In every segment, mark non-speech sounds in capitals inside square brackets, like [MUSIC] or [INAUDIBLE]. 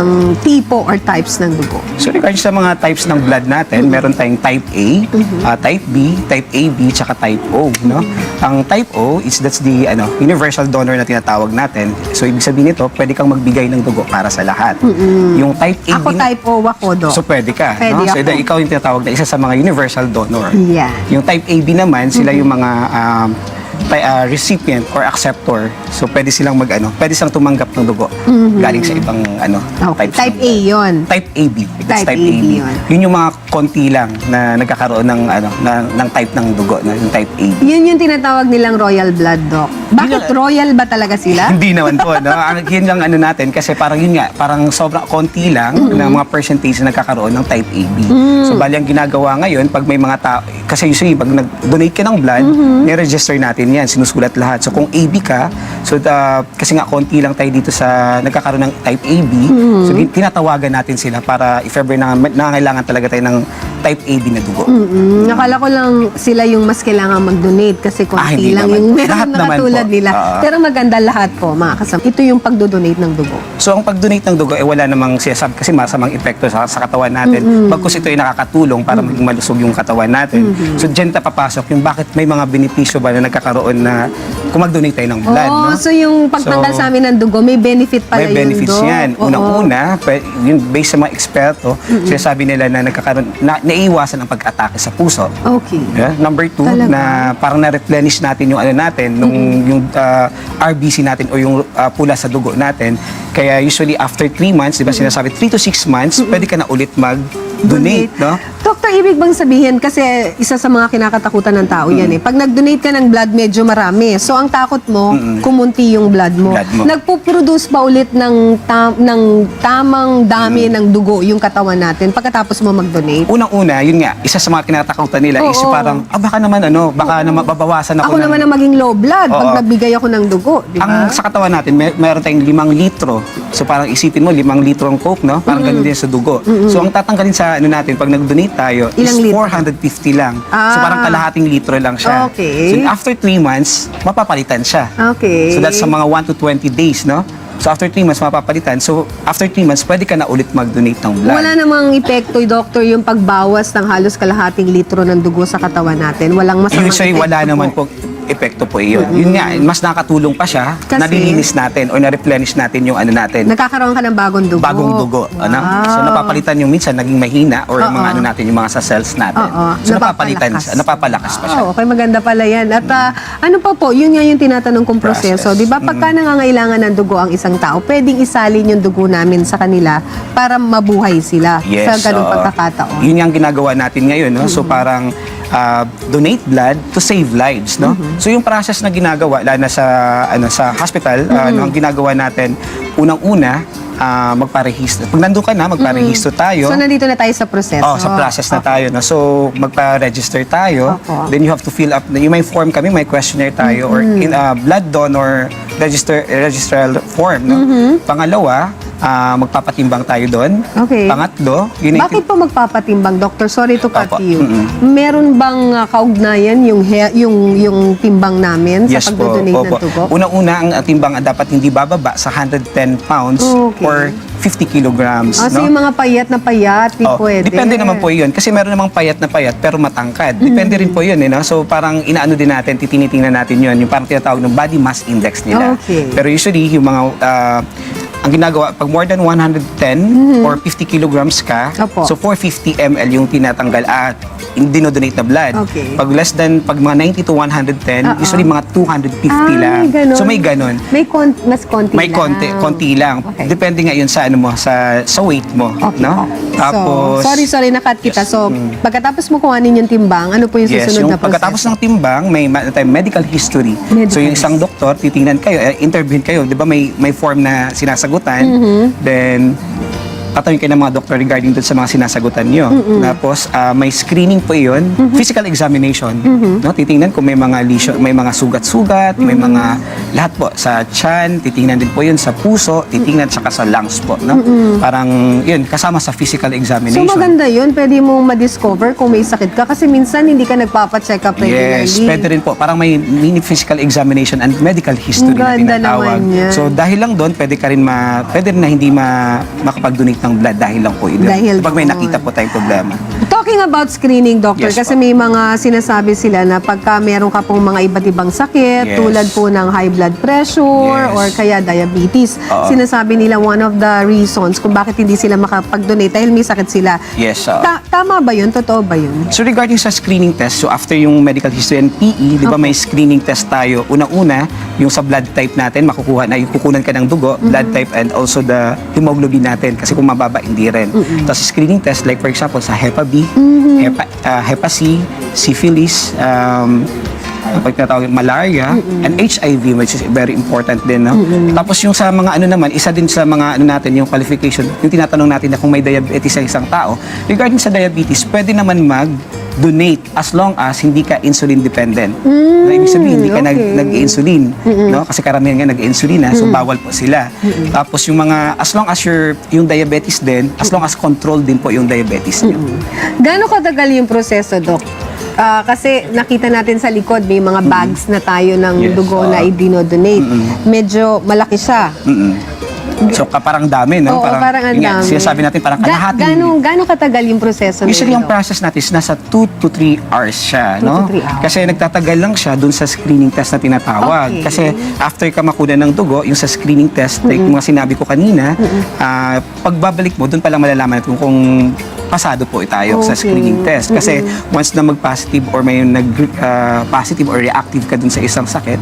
ang tipo or types ng dugo? So regards sa mga types ng blood natin, meron tayong type A, ah, type B, type AB, tsaka type O, no? Ang type O is that's the ano, universal donor na tinatawag natin. So ibig sabihin nito, pwede kang magbigay ng dugo para sa lahat. Yung type AB Ako type O, ako do. So pwede ka, Pwede no? So ako. ikaw yung tinatawag na isa sa mga universal donor. Yeah. Yung type AB naman, sila yung mga um, ah, recipient or acceptor. So pwede silang mag ano, pwede silang tumanggap ng dugo galing sa ibang ano, Okay. types Type ng- A yon. Type AB. That's Type type, AB AB. yun. Yun yung mga konti lang na nagkakaroon ng ano na, ng type ng dugo, na yung type AB. Yun yung tinatawag nilang royal blood doc. Bakit Yun- royal ba talaga sila? [LAUGHS] Hindi naman po, no? Ang yun lang ano natin kasi parang yun nga, parang sobrang konti lang na mga percentage na nagkakaroon ng type AB. So bali ang ginagawa ngayon pag may mga tao kasi usually pag nag-donate ka ng blood, ni-register natin 'yan, sinusulat lahat. So kung AB ka, so the, kasi nga konti lang tayo dito sa nagkakaroon ng type AB, so gin- tinatawagan natin sila para if ever na nangangailangan talaga tayo ng type AB na dugo. Mm, nakala ko lang sila yung mas kailangan mag-donate kasi Ah, konti hindi lang naman yung meron Lahat na naman katulad po. nila. Ah. Pero maganda lahat po, mga kasama. Ito yung pagdodonate ng dugo. So ang pag-donate ng dugo, eh wala namang sinasabi kasi masamang epekto sa, sa katawan natin. Bagkus ito ay nakakatulong para maging malusog yung katawan natin. So dyan ta papasok yung bakit may mga benepisyo ba na nagkakaroon na kung mag-donate tayo ng blood. Oo, no? so yung pagtanggal So, sa amin ng dugo, may benefit pala may benefits yun, Doc. yan. Oo. Unang-una, yun based sa mga eksperto, sinasabi nila na nagkakaroon, na, naiiwasan ang pag-atake sa puso. Okay. Yeah. Number two, Talaga? na parang na-replenish natin yung ano natin, nung, yung uh, RBC natin o yung uh, pula sa dugo natin. Kaya usually after 3 months, di ba sinasabi, 3 to 6 months, pwede ka na ulit mag-donate, no? Doktor, ibig bang sabihin, kasi isa sa mga kinakatakutan ng tao yan eh. Pag nag-donate ka ng blood, medyo marami. So, ang takot mo, kumunti yung blood mo. Blood mo. Nagpo-produce ba ulit ng, tam- ng tamang dami ng dugo yung katawan natin pagkatapos mo mag-donate? Unang-una, yun nga, isa sa mga kinatatakutan nila is Oo. parang, ah, baka naman ano, baka naman babawasan ako, Ako ng... naman ang maging low blood pag Oo. nagbigay ako ng dugo, di Ang sa katawan natin, may, meron tayong limang litro. So parang isipin mo, limang litro ang coke, no? Parang ganun din sa dugo. So ang tatanggalin sa ano natin, pag nag-donate tayo, Ilang is litro? 450 lang. So Ah. parang kalahating litro lang siya. Okay. So after 3 months, mapapalitan siya. Okay. So that's sa mga 1 to 20 days, no? So after 3 months, mapapalitan. So after 3 months, pwede ka na ulit mag-donate ng blood. Wala namang epekto, doctor, yung pagbawas ng halos kalahating litro ng dugo sa katawan natin. Walang masamang Usually, epekto wala po. naman po epekto po iyon. Yun nga, mas nakatulong pa siya, Kasi- nalilinis natin or na-replenish natin yung ano natin. Nagkakaroon ka ng bagong dugo. bagong dugo. Ano? So Wow. napapalitan yung minsan naging mahina or yung mga ano natin, yung mga sa cells natin. Oo. So napapalitan siya, napapalakas pa siya. Oh, okay, maganda pala yan. At ah, ano pa po, yun nga yung tinatanong kong proseso. Di ba, pagka nangangailangan ng dugo ang isang tao, pwedeng isalin yung dugo namin sa kanila para mabuhay sila Yes. sa ganung oo. pagkakataon. Yun yung ginagawa natin ngayon. No? So parang ah, donate blood to save lives. No? So yung process na ginagawa, lalo na sa, ano, sa hospital, ah, ano, ang ginagawa natin, unang-una, ah, magparehistro. Pag nandun ka na, magparehistro tayo. So, nandito na tayo sa proseso. Oh, sa process na tayo. No? So, magpa-register tayo. Opo. Then you have to fill up, yung may form kami, may questionnaire tayo or Mm-hmm. in a blood donor register registral form. No? Pangalawa, ah, magpapatimbang tayo doon. Mm-hmm. Okay. Pangatlo, yun Bakit po magpapatimbang, Doctor? Sorry to cut Opo. you. Mm-mm. Meron bang ah, kaugnayan yung, yung, yung timbang namin Yes sa po. pagdodonate ng opo. dugo? Unang-una, ang timbang dapat hindi bababa sa 110 pounds Okay. or 50 kilograms. Ah, so no? yung mga payat na payat, di Oh, pwede. Depende naman po yun. Kasi meron namang payat na payat pero matangkad. Depende rin po yun. Eh, no? So parang inaano din natin, titinitingnan natin yun. Yung parang tinatawag ng body mass index nila. Okay. Pero usually, yung mga... ah, ang ginagawa, pag more than 110 or 50 kilograms ka, Mm-hmm. Opo. so 450 ml yung tinatanggal at dinodonate na blood. Okay. Pag less than, pag mga 90 to 110, Oo. usually mga 250 ah, lang. may ganun. So may ganun. May kon- mas konti May lang. konti, konti lang. Okay. Depende nga yun sa ano mo, sa sa weight mo, Okay. no? so, Tapos sorry, sorry, nakat kita. Yes. So, Mm. pagkatapos mo kuhanin yung timbang, ano po yung Yes, susunod yung na proseso? pagkatapos ng timbang, may ma- tayong medical history. Medical so yung isang doktor, titingnan kayo, eh, interviewin kayo, 'di ba may may form na sinasagutan. Mm-hmm. Then tatawin kayo ng mga doktor regarding dun sa mga sinasagutan nyo. Tapos, ah, may screening po yun, physical examination. No? Titingnan kung may mga lesion, may mga sugat-sugat, may mga lahat po sa chan, titingnan din po yun sa puso, titingnan saka sa lungs po. No? Parang yun, kasama sa physical So examination. maganda yun, pwede mong ma-discover kung may sakit ka kasi minsan hindi ka nagpapacheck up regularly. Yes, pwede rin po. Parang may mini physical examination and medical history Ang na ganda tinatawag. So dahil lang doon, pwede ka rin ma, pwede rin na hindi ma, makapag-donate ng blood dahil lang po yun. Dahil Pag may doon. nakita po tayong problema. Talking about screening, doctor, Yes, kasi po. may mga sinasabi sila na pagka meron ka pong mga iba't ibang sakit, Yes. tulad po ng high blood pressure Yes. or kaya diabetes, Oo. sinasabi nila one of the reasons kung bakit hindi sila makapag-donate dahil may sakit sila. Yes, oo. Ta- tama ba yun? Totoo ba yun? So regarding sa screening test, so after yung medical history and PE, di ba may screening test tayo. Una-una, yung sa blood type natin, makukuha na, yung kukunan ka ng dugo, blood type and also the hemoglobin natin. Kasi kung mababa, hindi rin. Tapos screening test, like for example, sa Hepa B, Hepa, ah, Hepa C, syphilis, um, pag tinatawag malaria and HIV which is very important din no? Tapos yung sa mga ano naman isa din sa mga ano natin yung qualification yung tinatanong natin na kung may diabetes sa isang tao regarding sa diabetes pwede naman mag donate as long as hindi ka insulin dependent. No, ibig sabihin, hindi ka nag, okay. nag-insulin. No? Kasi karamihan nga nag-insulin na, so bawal po sila. Tapos yung mga, as long as your, yung diabetes din, as long as controlled din po yung diabetes niyo. Gano'ng katagal yung proseso, Doc? Ah, kasi nakita natin sa likod, may mga bags na tayo ng Yes, dugo oo. na i-dinodonate. Medyo malaki siya. Mm-mm. So ka- parang dami, no? Oo, parang, ang yun nga, dami. Sinasabi natin parang Ga- kalahati. gano'ng, gano'ng katagal yung proseso na Usually yun, ang Doc? process natin is nasa 2 to 3 hours siya, Two no? to three hours. Kasi nagtatagal lang siya dun sa screening test na tinatawag. Okay. Kasi after ka makuha ng dugo, yung sa screening test, like yung mga sinabi ko kanina, ah, pagbabalik mo, dun pa lang malalaman natin kung pasado po tayo sa Okay. screening test. Kasi once na mag-positive or may nag-positive or reactive ka dun sa isang sakit,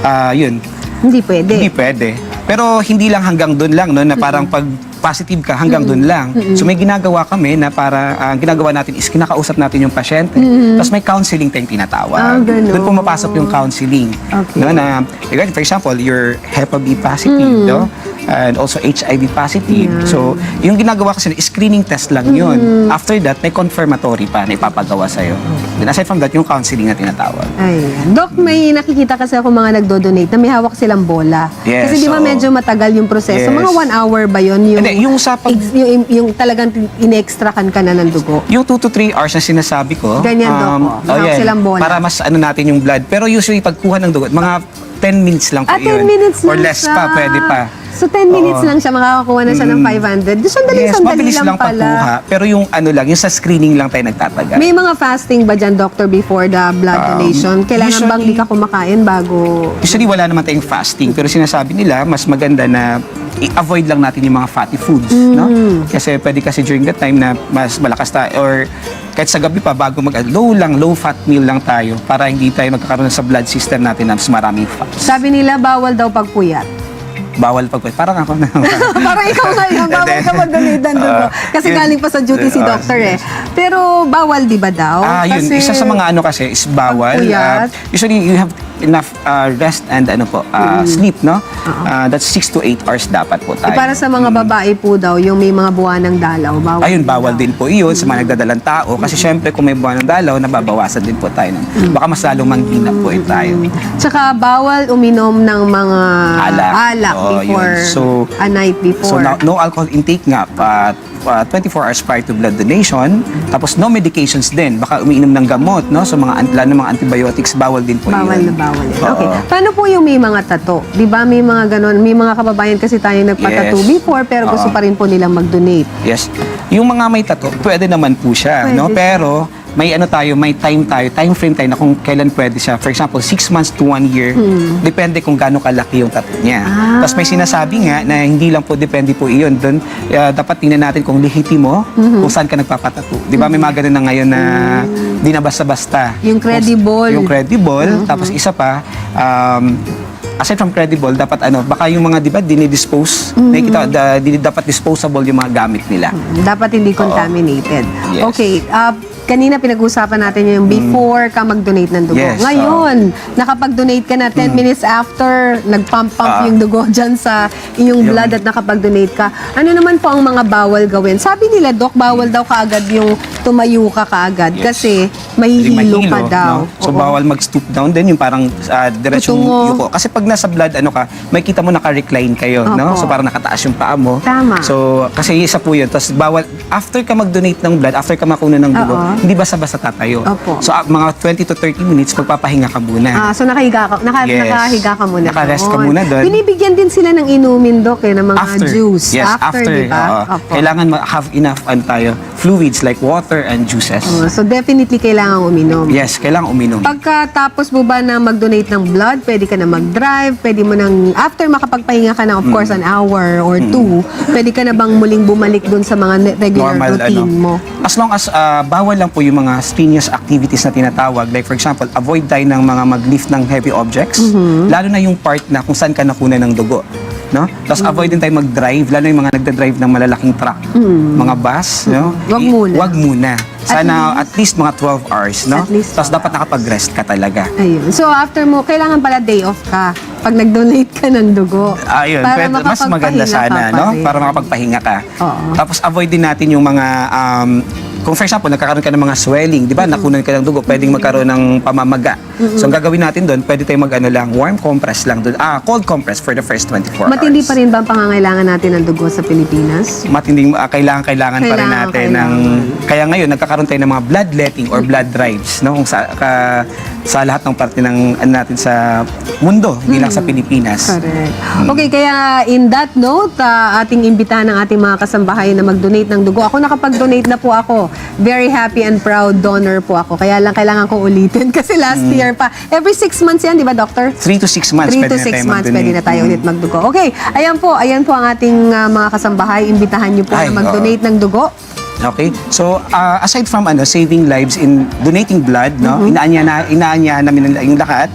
ah, yun, Hindi pwede. hindi pwede. Pero hindi lang hanggang doon lang, no, na parang pag positive ka hanggang doon lang. So may ginagawa kami na para, ang ginagawa natin is kinakausap natin yung pasyente. Tapos may counseling tayong tinatawag. Ah, ganun. doon pumapasok yung counseling. Okay. No, na, regarding, for example, you're Hepa B positive, no? And also HIV positive. So, yung ginagawa kasi, screening test lang yun. After that, may confirmatory pa na ipapagawa sa'yo. Then aside from that, yung counseling na tinatawag. Ayan. Doc, may nakikita kasi ako mga nagdo-donate na may hawak silang bola. Yes, kasi di ba oo. medyo matagal yung proseso. Yes. Mga one hour ba yun? Yung, Hindi, yung sa pag- ex- yung, yung talagang in-extracan ka na ng dugo. Yung 2 to 3 hours na sinasabi ko, Ganyan, Doc, oh. Yan. silang bola. Para mas ano natin yung blood. Pero usually pagkuha ng dugo, mga 10 minutes lang po Ah, 10 yun. minutes Or less siya. pa, pwede pa. So, 10 minutes Oo. lang siya, makakakuha na siya ng 500. Di, sandali, yes, sandali mabilis lang, lang, pala. pagkuha. Pero yung ano lang, yung sa screening lang tayo nagtatagal. May mga fasting ba dyan, doctor, before the blood Um, donation? Kailangan bang usually- di ka kumakain bago... Usually wala naman tayong fasting, pero sinasabi nila mas maganda na i-avoid lang natin yung mga fatty foods, no? Kasi pwede kasi during that time na mas malakas tayo or kahit sa gabi pa bago mag low lang, low fat meal lang tayo para hindi tayo magkakaroon sa blood system natin na mas maraming fats. Sabi nila, bawal daw pagpuyat. Bawal pag parang ako na. [LAUGHS] Parang ikaw ngayon, bawal ka mag-donate ng dugo. Ah, Kasi yun. galing pa sa duty si Ah, doctor eh. Pero bawal di ba daw? Ah, yun. Kasi- Isa sa mga ano kasi is bawal. Pagpuyat. Ah, usually, you have enough ah, rest and ano po, ah, sleep, no? Ah, that's 6 to 8 hours dapat po Eh, tayo. para sa mga babae po daw, yung may mga buwan ng dalaw, bawal. Ayun, bawal din po iyon sa mga nagdadalang tao. Kasi syempre, kung may buwan ng dalaw, nababawasan din po tayo. Ng, baka mas lalong po eh tayo. Tsaka bawal uminom ng mga Alak. Oo, before, yun. So- a night So, before. no, no alcohol intake nga. Uh, uh, 24 hours prior to blood donation. Tapos, no medications din. Baka umiinom ng gamot, no? So, mga, lalo ng mga antibiotics, bawal din po Bawal yun. na bawal. Oo. Okay. Paano po yung may mga tato? Di ba may mga ganon? May mga kababayan kasi tayo nagpatato Yes. before pero gusto Oo. pa rin po nilang mag-donate. Yes. Yung mga may tato, pwede naman po siya, Pwede no? siya. Pero may ano tayo, may time tayo, time frame tayo na kung kailan pwede siya. For example, 6 months to 1 year. Depende kung gaano kalaki yung tato niya. Ah. Tapos may sinasabi nga na hindi lang po depende po iyon. Doon uh, dapat tingnan natin kung lehitimo, Mhm. kung saan ka nagpapatato. 'Di ba may mga ganun na ngayon na di na basta-basta. Yung credible. Yung credible, tapos isa pa um, aside from credible, dapat ano, baka yung mga, di ba, dinidispose, nakikita, da, di, dapat disposable yung mga gamit nila. Dapat hindi contaminated. Yes. Okay. ah, kanina pinag-usapan natin yung before ka mag-donate ng dugo. Yes, Ngayon, nakapag-donate ka na 10 minutes after, nagpump-pump Ah. yung dugo [LAUGHS] dyan sa iyong Yung- blood at nakapag-donate ka. Ano naman po ang mga bawal gawin? Sabi nila, Dok, bawal daw kaagad yung tumayo ka kaagad Yes. kasi Yung mahihilo mahilo, ka daw. no? So, Oo. bawal mag-stoop down din, yung parang uh, diretsong Tutungo. yuko. Kasi pag nasa blood, ano ka, may kita mo naka-recline kayo, no? Opo. So, parang nakataas yung paa mo. Tama. So, kasi isa po yun. Tapos, bawal, after ka mag-donate ng blood, after ka makunan ng dugo, Oo. Hindi basta-basta tatayo. Opo. So, ah, mga 20 to 30 minutes, magpapahinga ka muna. Ah, so nakahiga ka, naka, Yes. nakahiga ka muna Naka-rest ka doon. muna doon. Binibigyan din sila ng inumin, Dok, eh, ng mga after. juice. Yes, after. di ba? oo. Opo. Kailangan ma- have enough ano tayo, fluids like water and juices. Oh, so definitely kailangan uminom. Yes, kailangan uminom. Pagkatapos mo ba na mag-donate ng blood, pwede ka na mag-drive, pwede mo nang, after makapagpahinga ka na, of course, Mm. an hour or two, pwede ka na bang muling bumalik dun sa mga ne- regular normal routine ano. mo? As long as ah, bawal lang po yung mga strenuous activities na tinatawag. Like for example, avoid tayo ng mga mag-lift ng heavy objects. Mm-hmm. Lalo na yung part na kung saan ka nakunan ng dugo. No? Tapos Mm-hmm. avoid din tayo mag-drive, lalo yung mga nagda-drive ng malalaking truck, mga bus, no? Mm-hmm. Wag I- muna. Wag muna. Sana at least, mga 12 hours, no? At least Tapos dapat nakapag-rest ka talaga. Ayun. So after mo, kailangan pala day off ka pag nag-donate ka ng dugo. Ayun, Para pwede, mas maganda sana, ka no? Para makapagpahinga ka. Oo. Tapos avoid din natin yung mga, um, kung for example, nagkakaroon ka ng mga swelling, di ba? Nakunan ka ng dugo, pwedeng magkaroon ng pamamaga. So, ang gagawin natin doon, pwede tayong mag-ano lang, warm compress lang doon. Ah, cold compress for the first 24 Matindi hours. pa rin ba ang pangangailangan natin ng dugo sa Pilipinas? matinding ah, kailangan kailangan pa rin Kailangan, natin ng kaya ngayon nagkakaroon tayo ng mga bloodletting or blood drives no kung sa ka- sa lahat ng parte ng ano natin sa mundo hindi lang sa Pilipinas Correct. Okay, kaya in that note, ah, ating imbitahan ng ating mga kasambahay na mag-donate ng dugo. Ako nakapag-donate na po ako. Very happy and proud donor po ako. Kaya lang kailangan ko ulitin [LAUGHS] kasi last Mm. year pa. Every six months yan, di ba, Doctor? 3 to 6 months 3 pwede to na 6 tayo months pwede na tayo Mm. ulit magdugo. Okay, ayan po, ayan po ang ating ah, mga kasambahay. Imbitahan niyo po Ay, na mag-donate ng dugo. Okay? So, uh, aside from ano, saving lives in donating blood, no? Mm-hmm. Inaanya na inaanya namin yung lahat.